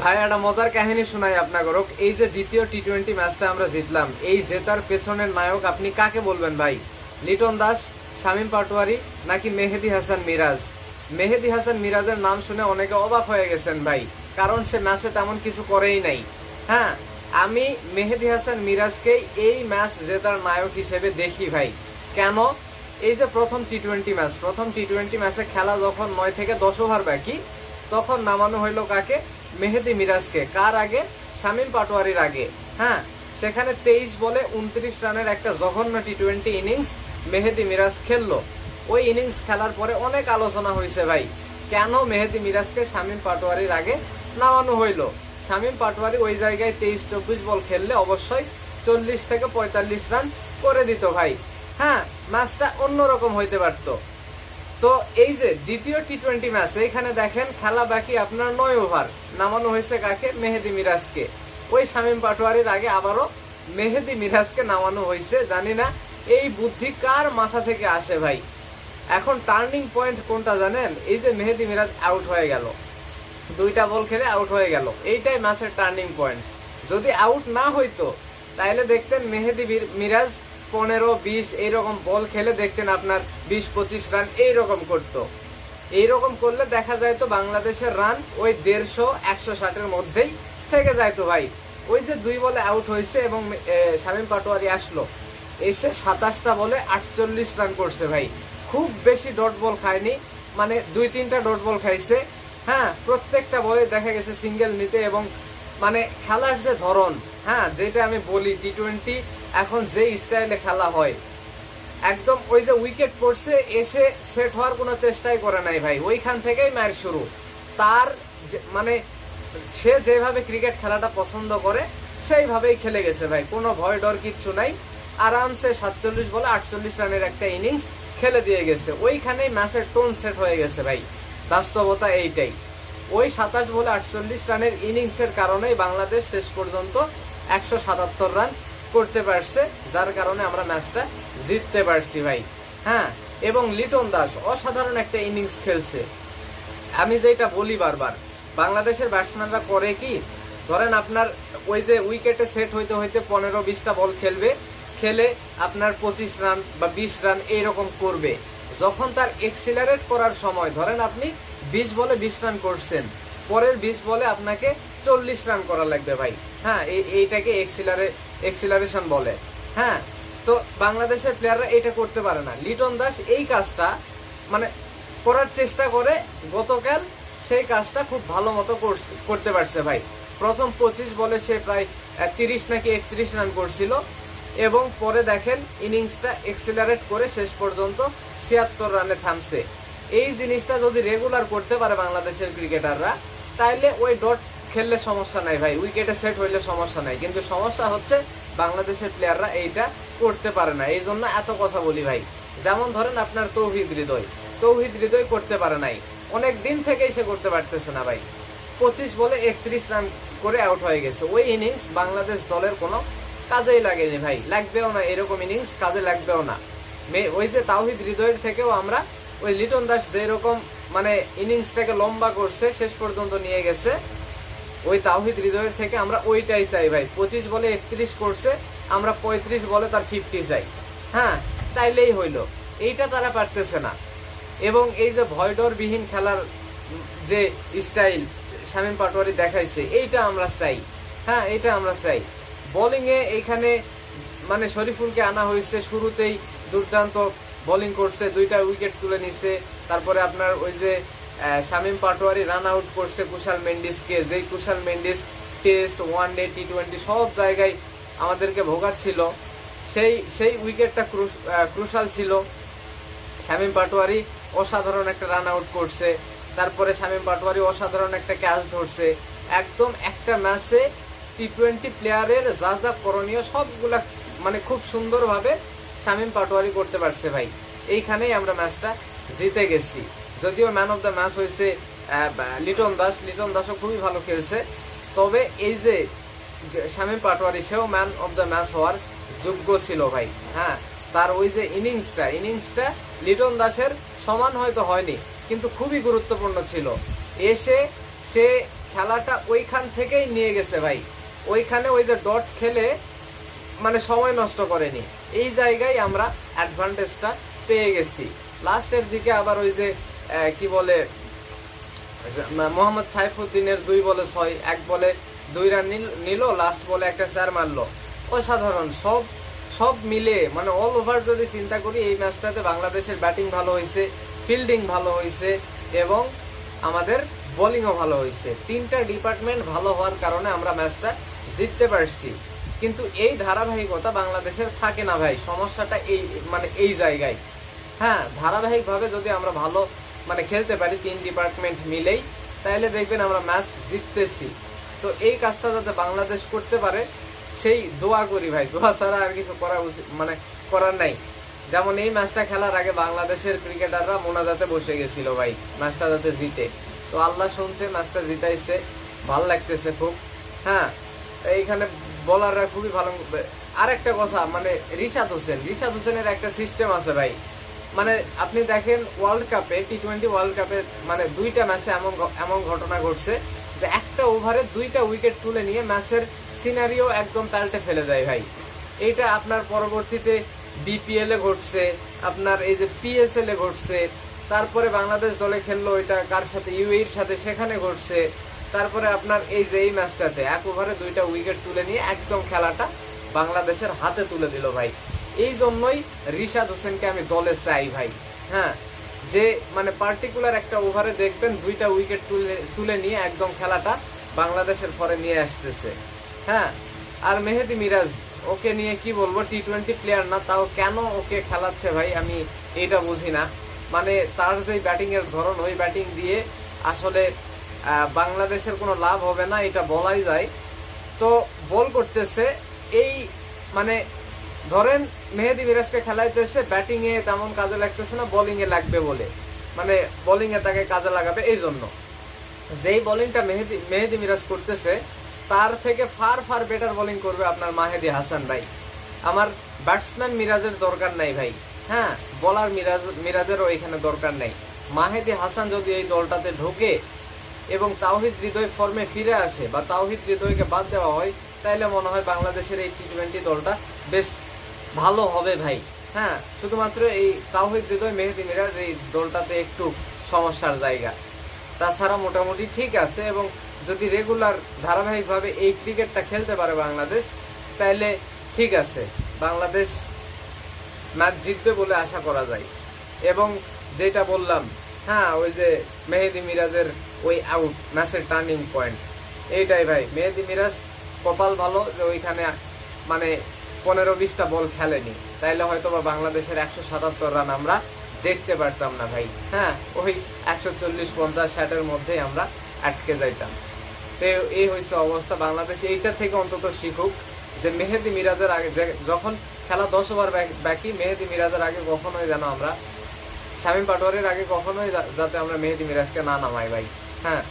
ভাই, একটা মজার কাহিনী শোনাই আপনাকে এই যে দ্বিতীয় টি টোয়েন্টি ম্যাচটা আমরা জিতলাম, এই জেতার পেছনের নায়ক আপনি কাকে বলবেন ভাই? লিটন দাস, শামীম পাটোয়ারি নাকি মেহেদি হাসান মিরাজ? মেহেদি হাসান মিরাজের নাম শুনে অনেকে অবাক হয়ে গেছেন ভাই, কারণ সে ম্যাচে তেমন কিছু করেই নাই। হ্যাঁ আমি মেহেদি হাসান মিরাজকে এই ম্যাচ জেতার নায়ক হিসেবে দেখি ভাই। কেন? এই যে প্রথম টি টোয়েন্টি ম্যাচ প্রথম টি টোয়েন্টি ম্যাচে খেলা যখন নয় থেকে দশ ওভার বাকি, তখন নামানো হইল কাকে? মেহেদি মিরাজকে। কার আগে? শামীম পাটোয়ারির আগে। হ্যাঁ সেখানে তেইশ বলে উনত্রিশ রানের একটা জঘন্য T twenty innings Mehedi Miraz খেললো। ওই ইনিংস খেলার পরে অনেক আলোচনা হয়েছে ভাই, কেন মেহেদি মিরাজকে শামীম পাটোয়ারির আগে নামানো হইল? শামীম পাটোয়ারি ওই জায়গায় তেইশ চব্বিশ বল খেললে অবশ্যই চল্লিশ থেকে পঁয়তাল্লিশ রান করে দিত ভাই। হ্যাঁ ম্যাচটা অন্যরকম হইতে পারতো। তো এই যে দ্বিতীয় টি টোয়েন্টি ম্যাচ এইখানে দেখেন খেলা বাকি আপনার নয় ওভার নামানো হয়েছে কাকে? মেহেদি মিরাজকে। ওই শামীম পাটোয়ারির আগে আবারও মেহেদি মিরাজকে নামানো হয়েছে। জানি না এই বুদ্ধি কার মাথা থেকে আসে ভাই। এখন টার্নিং পয়েন্ট কোনটা জানেন? এই যে মেহেদি মিরাজ আউট হয়ে গেল। দুইটা বল খেলে আউট হয়ে গেল। এইটাই ম্যাচের টার্নিং পয়েন্ট যদি আউট না হইতো তাহলে দেখতেন মেহেদি মিরাজ পনেরো, বিশ, এইরকম বল খেলে দেখতেন আপনার বিশ, পঁচিশ রান এইরকম করতো। এইরকম করলে দেখা যায় তো বাংলাদেশের রান ওই দেড়শো, একশো ষাটের মধ্যেই থেকে যায় তো ভাই। ওই যে দুই বলে আউট হয়েছে এবং শামীম পাটোয়ারি আসলো। এসে সাতাশটা বলে আটচল্লিশ রান করছে ভাই। খুব বেশি ডট বল খায়নি মানে দুই, তিনটা ডট বল খাইছে। হ্যাঁ প্রত্যেকটা বলে দেখা গেছে সিঙ্গেল নিতে এবং মানে খেলার যে ধরন হ্যাঁ যেটা আমি বলি টি টোয়েন্টি এখন যে স্টাইলে খেলা হয়, একদম ওই যে উইকেট পড়ছে, এসে সেট হওয়ার কোনো চেষ্টাই করে নাই ভাই। ওইখান থেকেই ম্যাচ শুরু। তার মানে সে যেভাবে ক্রিকেট খেলাটা পছন্দ করে, সেইভাবেই খেলে গেছে ভাই। কোনো ভয় ডর কিচ্ছু নাই। আরামসে সাতচল্লিশ বলে আটচল্লিশ রানের একটা ইনিংস খেলে দিয়ে গেছে। ওইখানেই ম্যাচের টোন সেট হয়ে গেছে ভাই। বাস্তবতা এইটাই। ওই সাতাশ বলে আটচল্লিশ রানের ইনিংসের কারণেই বাংলাদেশ শেষ পর্যন্ত একশো সাতাত্তর রান করতে পারছে, যার কারণে আমরা ম্যাচটা জিততে পারছি ভাই। হ্যাঁ এবং লিটন দাস অসাধারণ একটা ইনিংস খেলছে। আমি যেটা বলি বারবার, বাংলাদেশের ব্যাটসম্যানরা করে কি, ধরেন আপনার ওই যে উইকেটে সেট হইতে হইতে পনেরো বিশটা বল খেলবে, খেলে আপনার পঁচিশ রান বা বিশ রান এইরকম করবে। যখন তার এক্সিলারেট করার সময়, ধরেন আপনি বিশ বলে বিশ রান করছেন, পরের বিশ বলে আপনাকে চল্লিশ রান করা লাগবে ভাই। হ্যাঁ এই- এইটাকে এক্সিলারে এক্সিলারেশন বলে। হ্যাঁ? তো বাংলাদেশের প্লেয়াররা এটা করতে পারে না। লিটন দাস এই কাজটা মানে করার চেষ্টা করে, গতকাল সেই কাজটা খুব ভালো মতো করতে পারছে ভাই। প্রথম পঁচিশ বলে সে প্রায় তিরিশ নাকি একত্রিশ রান করছিল। এবং পরে দেখেন ইনিংসটা এক্সিলারেট করে শেষ পর্যন্ত ছিয়াত্তর রানে থামছে। এই জিনিসটা যদি রেগুলার করতে পারে বাংলাদেশের ক্রিকেটাররা তাইলে ওই ডট খেললে সমস্যা নাই ভাই উইকেটে সেট হইলে সমস্যা নাই। কিন্তু সমস্যা হচ্ছে বাংলাদেশের প্লেয়াররা এইটা করতে পারে না। এই জন্য এত কথা বলি ভাই। যেমন ধরেন আপনার তৌহিদ হৃদয়। তৌহিদ হৃদয় করতে পারে নাই। অনেক দিন থেকেই সে করতে পারতেছে না ভাই। পঁচিশ বলে একত্রিশ রান করে আউট হয়ে গেছে। ওই ইনিংস বাংলাদেশ দলের কোনো কাজেই লাগেনি ভাই। লাগবেও না, এরকম ইনিংস কাজে লাগবেও না। ওই যে তাওহিদ হৃদয়ের থেকেও আমরা ওই লিটন দাস যেরকম মানে ইনিংসটাকে লম্বা করছে, শেষ পর্যন্ত নিয়ে গেছে। ওই তাওহিদ হৃদয়ের থেকে আমরা ওইটাই চাই ভাই। পঁচিশ বলে একত্রিশ করছে, আমরা পঁয়ত্রিশ বলে তার ফিফটি চাই। হ্যাঁ তাইলেই হইল। এইটা তারা পারতেছে না। এবং এই যে ভয়ডরবিহীন খেলার যে স্টাইল শামীম পাটোয়ারি দেখাইছে, এইটা আমরা চাই। হ্যাঁ এটা আমরা চাই। বোলিং এ এইখানে মানে শরীফুলকে আনা হয়েছে, শুরুতেই দুর্দান্ত বোলিং করছে, দুইটা উইকেট তুলে নিছে, তারপরে আপনার ওই যে শামীম পাটোয়ারি রান আউট করছে কুশাল মেন্ডিসকে। যেই Kusal Mendis test one day T twenty সব জায়গায় আমাদেরকে ভোগাচ্ছিল। সেই সেই উইকেটটা ক্রুশাল ছিল। শামীম পাটোয়ারি অসাধারণ একটা রান আউট করছে। তারপরে শামীম পাটোয়ারি অসাধারণ একটা ক্যাচ ধরছে। একদম একটা ম্যাচে টি টোয়েন্টি প্লেয়ারের যা যা করণীয় সবগুলা মানে খুব সুন্দরভাবে শামীম পাটোয়ারি করতে পারছে ভাই। এইখানেই আমরা ম্যাচটা জিতে গেছি। যদিও ম্যান অফ দ্য ম্যাচ হয়েছে লিটন দাস, লিটন দাসও খুবই ভালো খেলছে। তবে এই যে শামীম পাটোয়ারি, সেও ম্যান অফ দ্য ম্যাচ হওয়ার যোগ্য ছিল ভাই হ্যাঁ? তার ওই যে ইনিংসটা ইনিংসটা লিটন দাসের সমান হয়তো হয়নি, কিন্তু খুবই গুরুত্বপূর্ণ ছিল। এসে সে খেলাটা ওইখান থেকেই নিয়ে গেছে ভাই। ওইখানে ওই যে ডট খেলে মানে সময় নষ্ট করেনি। এই জায়গায় আমরা অ্যাডভান্টেজটা পেয়ে গেছি। লাস্টের দিকে আবার ওই যে কি বলে মোহাম্মদ সাইফুদ্দিনের দুই বলে ছয়, এক বলে দুই রান নিল লাস্ট বলে একটা চার মারলো। অসাধারণ, সব সব মিলে মানে অল ওভার যদি চিন্তা করি, এই ম্যাচটাতে বাংলাদেশের ব্যাটিং ভালো হয়েছে ফিল্ডিং ভালো হয়েছে, এবং আমাদের বোলিংও ভালো হয়েছে। তিনটা ডিপার্টমেন্ট ভালো হওয়ার কারণে আমরা ম্যাচটা জিততে পারছি। কিন্তু এই ধারাবাহিকতা বাংলাদেশের থাকে না ভাই, সমস্যাটা এই মানে এই জায়গায়। হ্যাঁ ধারাবাহিকভাবে যদি আমরা ভালো মানে খেলতে পারি তিন ডিপার্টমেন্ট মিলেই তাহলে দেখবেন আমরা ম্যাচ জিততেছি। তো এই কাজটা যাতে বাংলাদেশ করতে পারে, সেই দোয়া করি ভাই। দোয়া ছাড়া আর কিছু করা উচিত মানে করার নাই। যেমন এই ম্যাচটা খেলার আগে বাংলাদেশের ক্রিকেটাররা মোনাজাতে বসে গেছিল ভাই ম্যাচটা যাতে জিতে। তো আল্লাহ শুনছে ম্যাচটা জিতাইছে, ভালো লাগতেছে খুব। হ্যাঁ এইখানে বলাররা খুবই ভালো আর একটা কথা মানে রিশাদ হোসেন, রিশাদ হোসেনের একটা সিস্টেম আছে ভাই। মানে আপনি দেখেন ওয়ার্ল্ড কাপে টি টোয়েন্টি ওয়ার্ল্ড কাপে মানে দুইটা ম্যাচে এমন এমন ঘটনা ঘটছে যে একটা ওভারে দুইটা উইকেট তুলে নিয়ে ম্যাচের সিনারিও একদম পাল্টে ফেলে দেয় ভাই। এইটা আপনার পরবর্তীতে বিপিএল এ ঘটছে, আপনার এই যে পিএসএল এ ঘটছে, তারপরে বাংলাদেশ দলে খেললো এটা কার সাথে ইউএর সাথে সেখানে ঘটছে, তারপরে আপনার এই যে এই ম্যাচটাতে এক ওভারে দুইটা উইকেট তুলে নিয়ে একদম খেলাটা বাংলাদেশের হাতে তুলে দিল ভাই। এই জন্যই রিশাদ হোসেনকে আমি দলে চাই ভাই হ্যাঁ? যে মানে পার্টিকুলার একটা ওভারে দেখবেন, দুইটা উইকেট তুলে তুলে নিয়ে একদম খেলাটা বাংলাদেশের পরে নিয়ে আসতেছে হ্যাঁ? আর মেহেদি মিরাজ, ওকে নিয়ে কি বলব টি টোয়েন্টি প্লেয়ার না, তাও কেন ওকে খেলাচ্ছে ভাই, আমি এটা বুঝি না। মানে তার যে ব্যাটিংয়ের ধরন, ওই ব্যাটিং দিয়ে আসলে বাংলাদেশের কোনো লাভ হবে না, এটা বলাই যায়। তো বল করতেছে, এই মানে ধরেন মেহেদি মিরাজকে খেলাইতেছে ব্যাটিং এ তেমন কাজে লাগতেছে না বোলিং এ লাগবে বলে। মানে বোলিং এ তাকে কাজে লাগাবে এই জন্য। যেই বোলিংটা মেহেদি মেহেদি মিরাজ করতেছে, তার থেকে ফার ফার বেটার বোলিং করবে আপনার মাহেদি হাসান ভাই। আমার ব্যাটসম্যান মিরাজের দরকার নাই ভাই। হ্যাঁ বলার মিরাজ, মিরাজেরও এখানে দরকার নাই। মাহেদি হাসান যদি এই দলটাতে ঢোকে এবং তাওহিদ হৃদয় ফর্মে ফিরে আসে বা তাওহিদ হৃদয়কে বাদ দেওয়া হয়, তাইলে মনে হয় বাংলাদেশের এই টি টোয়েন্টি দলটা বেশ ভালো হবে ভাই। হ্যাঁ শুধুমাত্র এই তাওহিদ হৃদয়, মেহেদি মিরাজ এই দলটাতে একটু সমস্যার জায়গা। তাছাড়া মোটামুটি ঠিক আছে এবং যদি রেগুলার ধারাবাহিকভাবে এই ক্রিকেটটা খেলতে পারে বাংলাদেশ তাহলে ঠিক আছে। বাংলাদেশ ম্যাচ জিতবে বলে আশা করা যায়। এবং যেটা বললাম হ্যাঁ ওই যে মেহেদি মিরাজের ওই আউট ম্যাচের টার্নিং পয়েন্ট এইটাই ভাই, মেহেদি মিরাজ কপাল ভালো যে ওইখানে মানে পনেরো বিশটা বল খেলেনি। তাইলে হয়তো বা বাংলাদেশের একশো সাতাত্তর রান আমরা দেখতে পারতাম না ভাই। হ্যাঁ ওই একশো চল্লিশ পঞ্চাশ ষাটের মধ্যেই আমরা আটকে যাইতাম। তো এই হয়েছে অবস্থা। বাংলাদেশ এইটা থেকে অন্তত শিখুক যে মেহেদি মিরাজের আগে যখন খেলা দশ ওভার বাকি- মেহেদি মিরাজের আগে কখনোই যেন আমরা, শামীম পাটোয়ারির আগে কখনোই যাতে আমরা মেহেদি মিরাজকে না নামাই ভাই। হ্যাঁ